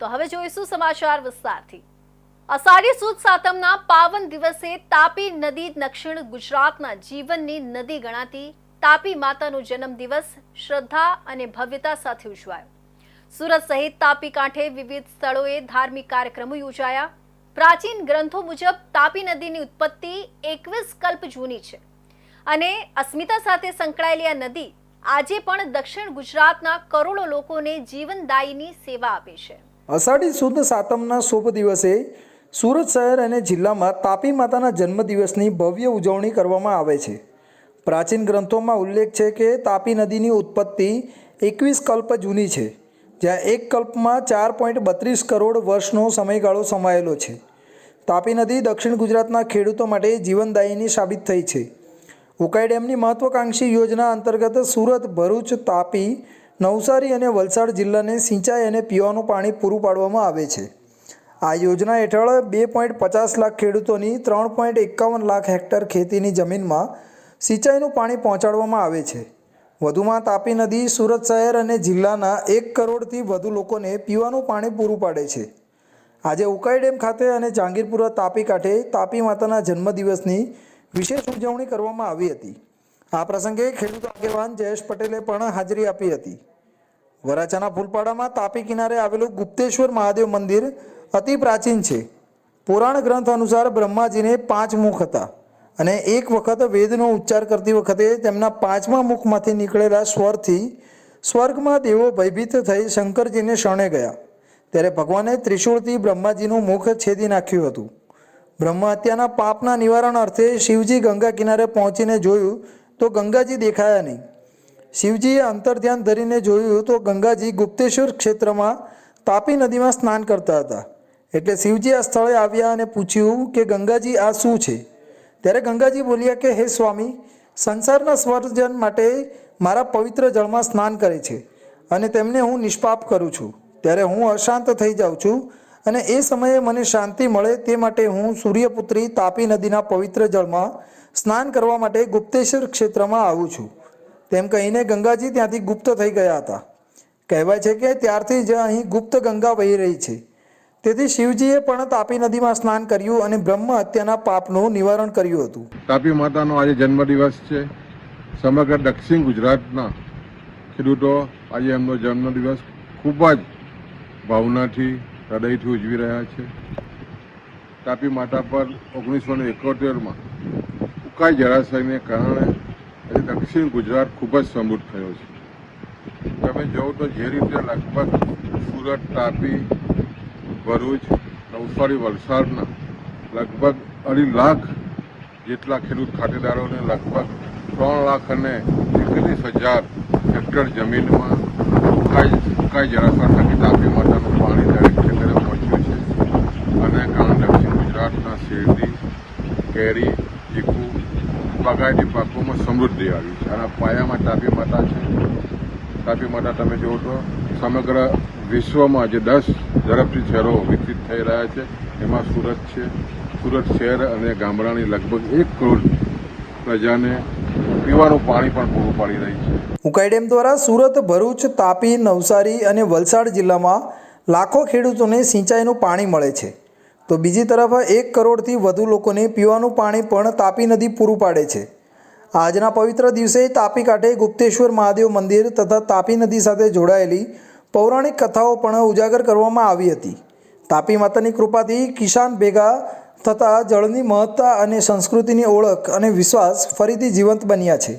તો હવે જોઈશું સમાચાર વિસ્તારથી. અષાઢી સુદ સાતમના પાવન દિવસે તાપી નદી દક્ષિણ ગુજરાતના જીવનની નદી ગણાતી તાપી માતાનો જન્મદિવસ શ્રદ્ધા અને ભવ્યતા સાથે ઉજવાયો. સુરત સહિત તાપી કાંઠે વિવિધ સ્થળોએ ધાર્મિક કાર્યક્રમો યોજાયા. પ્રાચીન ગ્રંથો મુજબ તાપી નદીની ઉત્પત્તિ એકવીસ કલ્પ જૂની છે. અને અસ્મિતા સાથે સંકળાયેલી આ નદી આજે પણ દક્ષિણ ગુજરાતના કરોડો લોકોને જીવનદાયીની સેવા આપે છે. અષાઢી સુદ સાતમના શુભ દિવસે સુરત શહેર અને જિલ્લામાં તાપી માતાના જન્મદિવસની ભવ્ય ઉજવણી કરવામાં આવે છે. પ્રાચીન ગ્રંથોમાં ઉલ્લેખ છે કે તાપી નદીની ઉત્પત્તિ એકવીસ કલ્પ જૂની છે, જ્યાં એક કલ્પમાં ચાર પોઈન્ટ બત્રીસ કરોડ વર્ષનો સમયગાળો સમાયેલો છે. તાપી નદી દક્ષિણ ગુજરાતના ખેડૂતો માટે જીવનદાયીની સાબિત થઈ છે. ઉકાઈ ડેમની મહત્વાકાંક્ષી યોજના અંતર્ગત સુરત, ભરૂચ, તાપી નવસારી અને વલસાડ જિલ્લાને સિંચાઈ અને પીવાનું પાણી પૂરું પાડવામાં આવે છે. આ યોજના હેઠળ બે પોઈન્ટ પચાસ લાખ ખેડૂતોની ત્રણ પોઈન્ટ એકાવન લાખ હેક્ટર ખેતીની જમીનમાં સિંચાઈનું પાણી પહોંચાડવામાં આવે છે. વધુમાં તાપી નદી, સુરત શહેર અને જિલ્લાના એક કરોડથી વધુ લોકોને પીવાનું પાણી પૂરું પાડે છે. આજે ઉકાઈ ડેમ ખાતે અને જહાંગીરપુરા તાપી કાંઠે તાપી માતાના જન્મદિવસની વિશેષ ઉજવણી કરવામાં આવી હતી. આ પ્રસંગે ખેડૂત આગેવાન જયેશ પટેલે પણ હાજરી આપી હતી. વરાછાના ફૂલપાડામાં તાપી કિનારે આવેલું ગુપ્તેશ્વર મહાદેવ મંદિર અતિ પ્રાચીન છે. પુરાણ ગ્રંથ અનુસાર બ્રહ્માજીને પાંચ મુખ હતા અને એક વખત વેદનો ઉચ્ચાર કરતી વખતે તેમના પાંચમા મુખમાંથી નીકળેલા સ્વરથી સ્વર્ગમાં દેવો ભયભીત થઈ શંકરજીને શરણે ગયા. ત્યારે ભગવાને ત્રિશૂળથી બ્રહ્માજીનું મુખ છેદી નાખ્યું હતું. બ્રહ્મ હત્યાના પાપના નિવારણ અર્થે શિવજી ગંગા કિનારે પહોંચીને જોયું તો ગંગાજી દેખાયા નહીં. શિવજીએ અંતર ધ્યાન ધરીને જોયું તો ગંગાજી ગુપ્તેશ્વર ક્ષેત્રમાં તાપી નદીમાં સ્નાન કરતા હતા. એટલે શિવજી આ સ્થળે આવ્યા અને પૂછ્યું કે ગંગાજી આ શું છે? ત્યારે ગંગાજી બોલ્યા કે, હે સ્વામી, સંસારના સ્વર્જન માટે મારા પવિત્ર જળમાં સ્નાન કરે છે અને તેમને હું નિષ્પાપ કરું છું. ત્યારે હું અશાંત થઈ જાઉં છું અને એ સમયે મને શાંતિ મળે તે માટે હું સૂર્યપુત્રી તાપી નદીના પવિત્ર જળમાં સ્નાન કરવા માટે ગુપ્તેશ્વર ક્ષેત્રમાં આવું છું. તેમ કહીને ગંગાજી ત્યાંથી ગુપ્ત થઈ ગયા હતા. કહેવાય છે કે ત્યારથી જ અહીં ગુપ્ત ગંગા વહી રહી છે. તેથી શિવજીએ પણ તાપી નદીમાં સ્નાન કર્યું અને બ્રહ્મ હત્યાના પાપનું નિવારણ કર્યું હતું. તાપી માતાનો આજે જન્મદિવસ છે. સમગ્ર દક્ષિણ ગુજરાતના ખેડૂતો આજે એમનો જન્મદિવસ ખૂબ જ ભાવનાથી, હૃદયથી ઉજવી રહ્યા છે. તાપી માતા પર ઓગણીસો ને એકોતેરમાં ઉકાઈ જળાશયને કારણે દક્ષિણ ગુજરાત ખૂબ જ સમૃદ્ધ થયો છે. તમે જોવો તો જે રીતે લગભગ સુરત, તાપી, ભરૂચ, નવસારી વલસાડના લગભગ અઢી લાખ જેટલા ખેડૂત ખાતેદારોને લગભગ ત્રણ લાખ અને એકત્રીસ હજાર હેક્ટર જમીનમાં સુકાઈ જળાશય થકી તાપી માતાનું પાણી દરેક ખેતરે પહોંચ્યું છે અને કારણ દક્ષિણ ગુજરાતના શેરડી કેરી ચીકુ પાકોમાં સમૃદ્ધિ આવી છે. આના પાયામાં તાપી માતા છે. તાપી માતા તમે જુઓ તો સમગ્ર વિશ્વમાં જે દસ ઝડપથી શહેરો વિકસિત થઈ રહ્યા છે. એમાં સુરત છે. સુરત શહેર અને ગામડાની લગભગ એક કરોડ પ્રજાને પીવાનું પાણી પણ પૂરું પાડી રહી છે. ઉકાઈ ડેમ દ્વારા સુરત, ભરૂચ, તાપી, નવસારી અને વલસાડ જિલ્લામાં લાખો ખેડૂતોને સિંચાઈનું પાણી મળે છે. તો બીજી તરફ એક કરોડથી વધુ લોકોને પીવાનું પાણી પણ તાપી નદી પૂરું પાડે છે. આજના પવિત્ર દિવસે તાપી કાંઠે ગુપ્તેશ્વર મહાદેવ મંદિર તથા તાપી નદી સાથે જોડાયેલી પૌરાણિક કથાઓ પણ ઉજાગર કરવામાં આવી હતી. તાપી માતાની કૃપાથી કિસાન ભેગા થતાં જળની મહત્તા અને સંસ્કૃતિની ઓળખ અને વિશ્વાસ ફરીથી જીવંત બન્યા છે.